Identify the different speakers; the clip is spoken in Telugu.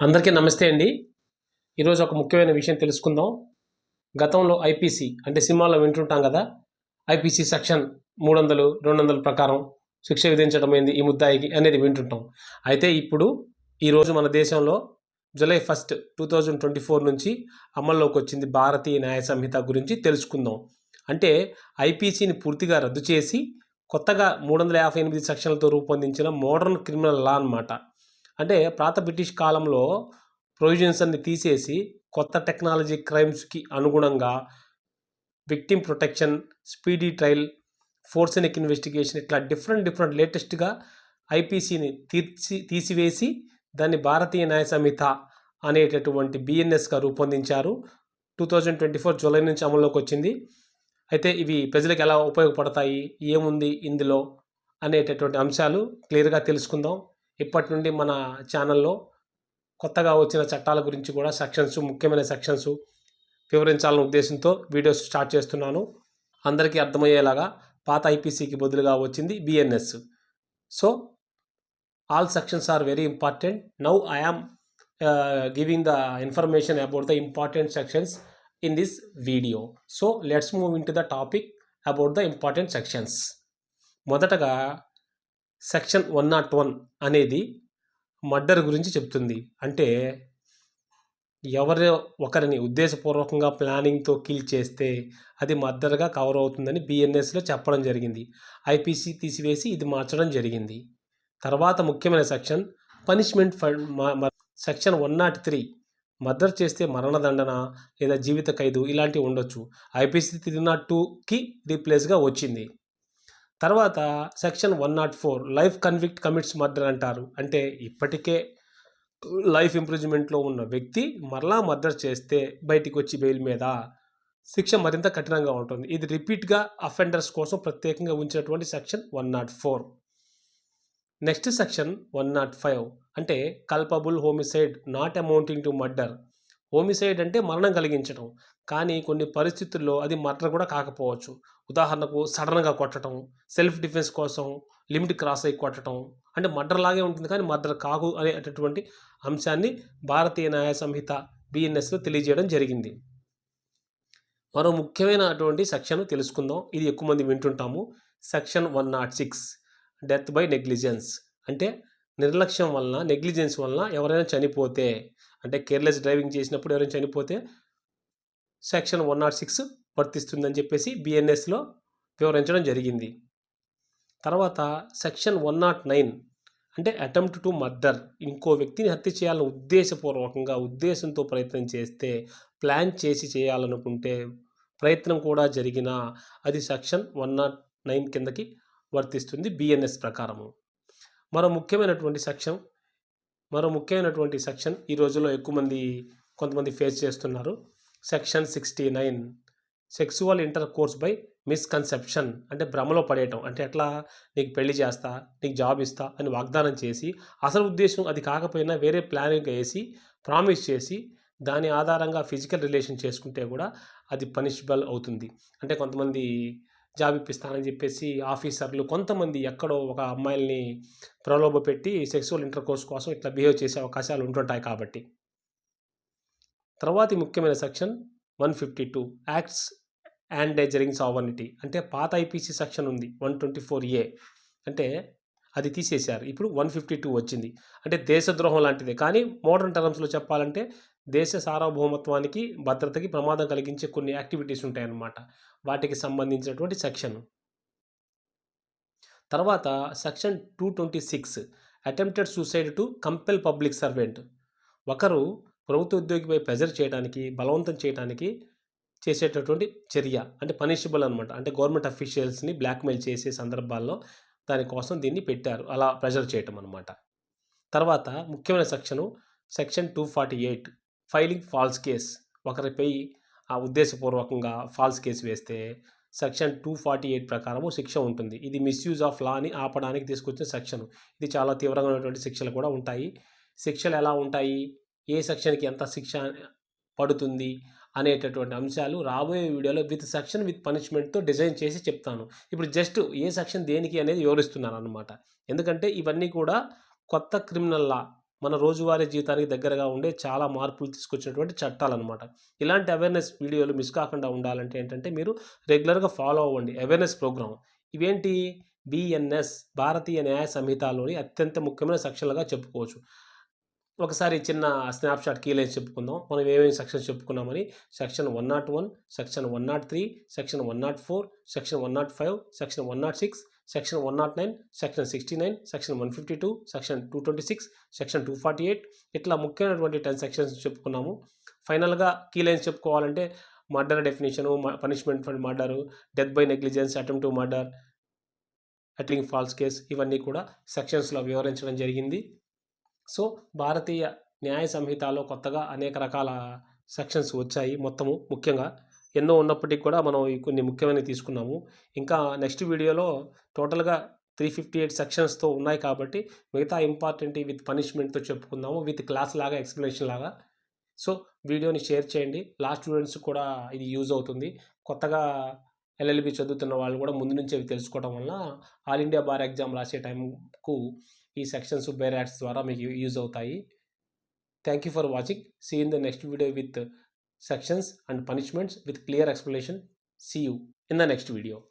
Speaker 1: అందరికీ నమస్తే అండి. ఈరోజు ఒక ముఖ్యమైన విషయం తెలుసుకుందాం. గతంలో ఐపీసీ అంటే సినిమాలో వింటుంటాం కదా ఐపీసీ సెక్షన్ మూడు వందలు రెండు వందల ప్రకారం శిక్ష విధించడమైంది ఈ ముద్దాయికి అనేది వింటుంటాం. అయితే ఇప్పుడు ఈరోజు మన దేశంలో July first two thousand twenty four నుంచి అమల్లోకి వచ్చింది భారతీయ న్యాయ సంహిత గురించి తెలుసుకుందాం. అంటే ఐపీసీని పూర్తిగా రద్దు చేసి కొత్తగా మూడు వందల యాభై ఎనిమిది సెక్షన్లతో రూపొందించిన మోడర్న్ క్రిమినల్ లా అన్నమాట. అంటే పాత బ్రిటిష్ కాలంలో ప్రొవిజన్స్ అన్ని తీసేసి కొత్త టెక్నాలజీ క్రైమ్స్కి అనుగుణంగా victim protection speedy trial forensic investigation ఇట్లా డిఫరెంట్ డిఫరెంట్ లేటెస్ట్గా ఐపీసీని తీర్చి తీసివేసి దాన్ని భారతీయ న్యాయ సంహిత అనేటటువంటి బిఎన్ఎస్గా రూపొందించారు. Two thousand twenty four July నుంచి అమల్లోకి వచ్చింది. అయితే ఇవి ప్రజలకు ఎలా ఉపయోగపడతాయి? ఏముంది ఇందులో? అనేటటువంటి అంశాలు క్లియర్గా తెలుసుకుందాం. ఇప్పటి నుండి మన ఛానల్లో కొత్తగా వచ్చిన చట్టాల గురించి కూడా సెక్షన్స్ ముఖ్యమైన సెక్షన్స్ వివరించాలనే ఉద్దేశంతో వీడియోస్ స్టార్ట్ చేస్తున్నాను. అందరికీ అర్థమయ్యేలాగా పాత ఐపీసీకి బదులుగా వచ్చింది BNS so all sections are very important. Now I am giving the information about the important sections in this video. So let's move in to the topic about the important sections. మొదటగా సెక్షన్ వన్ నాట్ వన్ అనేది మర్డర్ గురించి చెప్తుంది. అంటే ఎవరి ఒకరిని ఉద్దేశపూర్వకంగా ప్లానింగ్తో కిల్ చేస్తే అది మర్డర్గా కవర్ అవుతుందని బిఎన్ఎస్లో చెప్పడం జరిగింది. ఐపీసీ తీసివేసి ఇది మార్చడం జరిగింది. తర్వాత ముఖ్యమైన section punishment for section one nought three murder చేస్తే మరణదండన లేదా జీవిత ఖైదు ఇలాంటివి ఉండొచ్చు. ఐపీసీ త్రీ నాట్ టూకి రీప్లేస్గా వచ్చింది. తర్వాత section one nought four life convict commits murder అంటారు. అంటే ఇప్పటికే లైఫ్ ఇంప్రూవ్మెంట్లో ఉన్న వ్యక్తి మరలా మర్డర్ చేస్తే బయటికి వచ్చి బెయిల్ మీద శిక్ష మరింత కఠినంగా ఉంటుంది. ఇది రిపీట్గా అఫెండర్స్ కోసం ప్రత్యేకంగా ఉంచినటువంటి section one nought four. Next section one nought five అంటే culpable homicide not amounting to murder. Homicide అంటే మరణం కలిగించడం కానీ కొన్ని పరిస్థితుల్లో అది మర్డర్ కూడా కాకపోవచ్చు. ఉదాహరణకు సడన్గా కొట్టడం సెల్ఫ్ డిఫెన్స్ కోసం లిమిట్ క్రాస్ అయ్యి కొట్టడం అంటే మర్డర్ లాగే ఉంటుంది కానీ మర్డర్ కాకు అనేటటువంటి అంశాన్ని భారతీయ న్యాయ సంహిత బిఎన్ఎస్లో తెలియజేయడం జరిగింది. మరో ముఖ్యమైనటువంటి సెక్షన్ తెలుసుకుందాం. ఇది ఎక్కువ మంది వింటుంటాము. Section one nought six death by negligence. అంటే నిర్లక్ష్యం వలన నెగ్లిజెన్స్ వలన ఎవరైనా చనిపోతే అంటే కేర్లెస్ డ్రైవింగ్ చేసినప్పుడు ఎవరైనా చనిపోతే సెక్షన్ వన్ నాట్ సిక్స్ వర్తిస్తుందని చెప్పేసి బిఎన్ఎస్లో వివరించడం జరిగింది. తర్వాత సెక్షన్ వన్ నాట్ నైన్ అంటే అటెంప్ట్ టు మర్డర్ ఇంకో వ్యక్తిని హత్య చేయాలని ఉద్దేశపూర్వకంగా ఉద్దేశంతో ప్రయత్నం చేస్తే ప్లాన్ చేసి చేయాలనుకుంటే ప్రయత్నం కూడా జరిగినా అది సెక్షన్ వన్ నాట్ నైన్ కిందకి వర్తిస్తుంది బిఎన్ఎస్ ప్రకారము. మరో ముఖ్యమైనటువంటి సెక్షన్ మరో ముఖ్యమైనటువంటి సెక్షన్ ఈ రోజుల్లో ఎక్కువ మంది కొంతమంది ఫేస్ చేస్తున్నారు. Section sixty nine sexual intercourse by misconception అంటే భ్రమలో పడేయటం. అంటే ఎట్లా? నీకు పెళ్ళి చేస్తా నీకు జాబ్ ఇస్తా అని వాగ్దానం చేసి అసలు ఉద్దేశం అది కాకపోయినా వేరే ప్లానింగ్ వేసి ప్రామిస్ చేసి దాని ఆధారంగా ఫిజికల్ రిలేషన్ చేసుకుంటే కూడా అది పనిషబుల్ అవుతుంది. అంటే కొంతమంది జాబ్ ఇప్పిస్తానని చెప్పేసి ఆఫీసర్లు కొంతమంది ఎక్కడో ఒక అమ్మాయిల్ని ప్రలోభ పెట్టి సెక్సువల్ ఇంటర్ కోర్స్ కోసం ఇట్లా బిహేవ్ చేసే అవకాశాలు ఉంటుంటాయి కాబట్టి. తర్వాతి ముఖ్యమైన section one fifty two acts endangering sovereignty అంటే పాత ఐపీసీ సెక్షన్ ఉంది వన్ ట్వంటీ ఫోర్ ఏ. అంటే అది తీసేశారు. ఇప్పుడు వన్ ఫిఫ్టీ టూ వచ్చింది. అంటే దేశద్రోహం లాంటిదే. కానీ మోడర్న్ టర్మ్స్లో చెప్పాలంటే దేశ సార్వభౌమత్వానికి భద్రతకి ప్రమాదం కలిగించే కొన్ని యాక్టివిటీస్ ఉంటాయన్నమాట. వాటికి సంబంధించినటువంటి సెక్షన్. తర్వాత section two twenty six attempted suicide to compel public servant. ఒకరు ప్రభుత్వ ఉద్యోగిపై ప్రెజర్ చేయడానికి బలవంతం చేయడానికి చేసేటటువంటి చర్య. అంటే పనిషబుల్ అనమాట అంటే గవర్నమెంట్ అఫీషియల్స్ని బ్లాక్మెయిల్ చేసే సందర్భాల్లో దానికోసం దీన్ని పెట్టారు. అలా ప్రెజర్ చేయటం అనమాట తర్వాత ముఖ్యమైన section section two forty eight filing false case. ఒకరిపై ఆ ఉద్దేశపూర్వకంగా ఫాల్స్ కేసు వేస్తే సెక్షన్ టూ ఫార్టీ ఎయిట్ ప్రకారము శిక్ష ఉంటుంది. ఇది మిస్యూజ్ ఆఫ్ లాని ఆపడానికి తీసుకొచ్చిన సెక్షన్. ఇది చాలా తీవ్రంగా ఉన్నటువంటి శిక్షలు కూడా ఉంటాయి. శిక్షలు ఎలా ఉంటాయి? ఏ సెక్షన్కి ఎంత శిక్ష పడుతుంది? అనేటటువంటి అంశాలు రాబోయే వీడియోలో విత్ సెక్షన్ విత్ పనిష్మెంట్తో డిజైన్ చేసి చెప్తాను. ఇప్పుడు జస్ట్ ఏ సెక్షన్ దేనికి అనేది వివరిస్తున్నాను అనమాట ఎందుకంటే ఇవన్నీ కూడా కొత్త క్రిమినల్ లా మన రోజువారీ జీవితానికి దగ్గరగా ఉండే చాలా మార్పులు తీసుకొచ్చినటువంటి చట్టాలన్నమాట. ఇలాంటి అవేర్నెస్ వీడియోలు మిస్ కాకుండా ఉండాలంటే ఏంటంటే మీరు రెగ్యులర్గా ఫాలో అవ్వండి. Awareness programme. ఇవేంటి? బిఎన్ఎస్ భారతీయ న్యాయ సంహితలోని అత్యంత ముఖ్యమైన సెక్షన్లుగా చెప్పుకోవచ్చు. ఒకసారి చిన్న స్నాప్షాట్ కీలైన్స్ చెప్పుకుందాం. మనం ఏమేమి section చెప్పుకున్నామని section one nought one section one nought three section one nought four section one nought five section one nought six section one nought nine section sixty nine section one fifty two section two twenty six section two forty eight. ఇట్లా ముఖ్యమైనటువంటి టెన్ సెక్షన్స్ చెప్పుకున్నాము. ఫైనల్గా కీలైన్స్ చెప్పుకోవాలంటే murder definition punishment for murder death by negligence attempt to murder అట్లింగ్ false case ఇవన్నీ కూడా సెక్షన్స్లో వివరించడం జరిగింది. సో భారతీయ న్యాయ సంహితలో కొత్తగా అనేక రకాల సెక్షన్స్ వచ్చాయి మొత్తము ముఖ్యంగా. ఎన్నో ఉన్నప్పటికీ కూడా మనం కొన్ని ముఖ్యమైనవి తీసుకున్నాము. ఇంకా నెక్స్ట్ వీడియోలో టోటల్గా త్రీ ఫిఫ్టీ ఎయిట్ సెక్షన్స్తో ఉన్నాయి కాబట్టి మిగతా ఇంపార్టెంట్ విత్ పనిష్మెంట్తో చెప్పుకుందాము విత్ క్లాస్ లాగా ఎక్స్ప్లెనేషన్ లాగా. సో వీడియోని షేర్ చేయండి. లాస్ట్ స్టూడెంట్స్ కూడా ఇది యూజ్ అవుతుంది. కొత్తగా ఎల్ఎల్బి చదువుతున్న వాళ్ళు కూడా ముందు నుంచి అవి తెలుసుకోవడం వల్ల ఆల్ ఇండియా బార్ ఎగ్జామ్ రాసే టైంకు ఈ సెక్షన్స్ బేర్ యాడ్స్ ద్వారా మీకు యూజ్ అవుతాయి thank you for watching see in the next video with sections and punishments with clear explanation. See you in the next video.